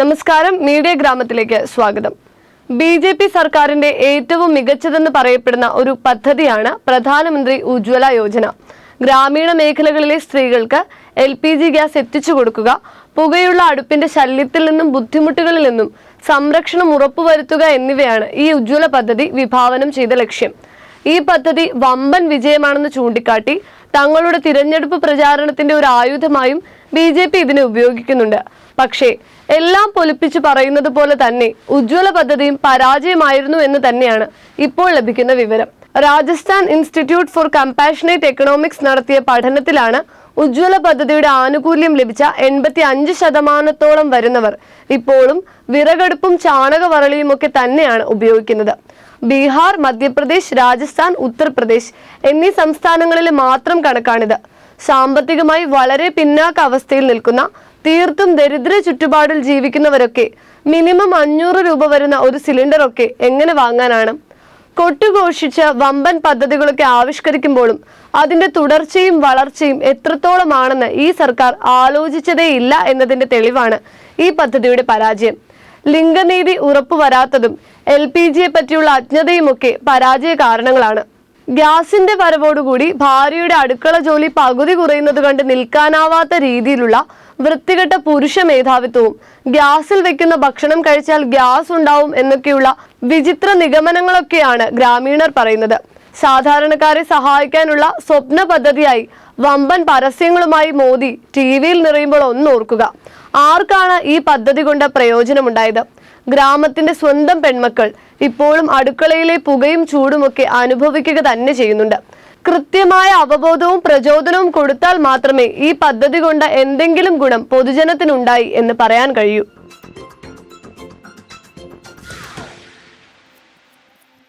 നമസ്കാരം മീഡിയ ഗ്രാമത്തിലേക്ക് സ്വാഗതം. ബി ജെ പി സർക്കാരിന്റെ ഏറ്റവും മികച്ചതെന്ന് പറയപ്പെടുന്ന ഒരു പദ്ധതിയാണ് പ്രധാനമന്ത്രി ഉജ്ജ്വല യോജന. ഗ്രാമീണ മേഖലകളിലെ സ്ത്രീകൾക്ക് എൽ പി ജി ഗ്യാസ് എത്തിച്ചു കൊടുക്കുക പുകയുള്ള അടുപ്പിന്റെ ശല്യത്തിൽ നിന്നും ബുദ്ധിമുട്ടുകളിൽ നിന്നും സംരക്ഷണം ഉറപ്പുവരുത്തുക എന്നിവയാണ് ഈ ഉജ്ജ്വല പദ്ധതി വിഭാവനം ചെയ്ത ലക്ഷ്യം. ഈ പദ്ധതി വമ്പൻ വിജയമാണെന്ന് ചൂണ്ടിക്കാട്ടി തങ്ങളുടെ തിരഞ്ഞെടുപ്പ് പ്രചാരണത്തിന്റെ ഒരു ആയുധമായും ബി ജെ പി ഇതിനെ ഉപയോഗിക്കുന്നുണ്ട്. പക്ഷേ എല്ലാം പൊലിപ്പിച്ചു പറയുന്നത് പോലെ തന്നെ ഉജ്ജ്വല പദ്ധതിയും പരാജയമായിരുന്നു എന്ന് തന്നെയാണ് ഇപ്പോൾ ലഭിക്കുന്ന വിവരം. Rajasthan institute for compassionate economics നടത്തിയ പഠനത്തിലാണ് ഉജ്ജ്വല പദ്ധതിയുടെ ആനുകൂല്യം ലഭിച്ച എൺപത്തി അഞ്ച് ശതമാനത്തോളം വരുന്നവർ ഇപ്പോഴും വിറകടുപ്പും ചാണകവറളിയും ഒക്കെ തന്നെയാണ് ഉപയോഗിക്കുന്നത്. ബീഹാർ മധ്യപ്രദേശ് രാജസ്ഥാൻ ഉത്തർപ്രദേശ് എന്നീ സംസ്ഥാനങ്ങളിൽ മാത്രം കണക്കാണിത്. സാമ്പത്തികമായി വളരെ പിന്നാക്ക അവസ്ഥയിൽ നിൽക്കുന്ന തീർത്തും ദരിദ്ര ചുറ്റുപാടിൽ ജീവിക്കുന്നവരൊക്കെ മിനിമം അഞ്ഞൂറ് രൂപ വരുന്ന ഒരു സിലിണ്ടറൊക്കെ എങ്ങനെ വാങ്ങാനാണ്? കൊട്ടുഘോഷിച്ച് വമ്പൻ പദ്ധതികളൊക്കെ ആവിഷ്കരിക്കുമ്പോഴും അതിന്റെ തുടർച്ചയും വളർച്ചയും എത്രത്തോളമാണെന്ന് ഈ സർക്കാർ ആലോചിച്ചതേയില്ല എന്നതിന്റെ തെളിവാണ് ഈ പദ്ധതിയുടെ പരാജയം. ലിംഗനീതി ഉറപ്പുവരാത്തതും എൽ പി ജിയെ പറ്റിയുള്ള അജ്ഞതയുമൊക്കെ പരാജയ കാരണങ്ങളാണ്. ഗ്യാസിന്റെ വരവോടുകൂടി ഭാര്യയുടെ അടുക്കള ജോലി പകുതി കുറയുന്നത് കണ്ട് നിൽക്കാനാവാത്ത രീതിയിലുള്ള വൃത്തികെട്ട പുരുഷ മേധാവിത്വവും ഗ്യാസിൽ വെക്കുന്ന ഭക്ഷണം കഴിച്ചാൽ ഗ്യാസ് ഉണ്ടാവും എന്നൊക്കെയുള്ള വിചിത്ര നിഗമനങ്ങളൊക്കെയാണ് ഗ്രാമീണർ പറയുന്നത്. സാധാരണക്കാരെ സഹായിക്കാനുള്ള സ്വപ്ന പദ്ധതിയായി വമ്പൻ പരസ്യങ്ങളുമായി മോദി ടി വിയിൽ നിറയുമ്പോൾ ഒന്നോർക്കുക ആർക്കാണ് ഈ പദ്ധതി കൊണ്ട് പ്രയോജനമുണ്ടായത്? ഗ്രാമത്തിന്റെ സ്വന്തം പെൺമക്കൾ ഇപ്പോഴും അടുക്കളയിലെ പുകയും ചൂടുമൊക്കെ അനുഭവിക്കുക തന്നെ ചെയ്യുന്നുണ്ട്. കൃത്യമായ അവബോധവും പ്രചോദനവും കൊടുത്താൽ മാത്രമേ ഈ പദ്ധതി കൊണ്ട് എന്തെങ്കിലും ഗുണം പൊതുജനത്തിനുണ്ടായി എന്ന് പറയാൻ കഴിയൂ.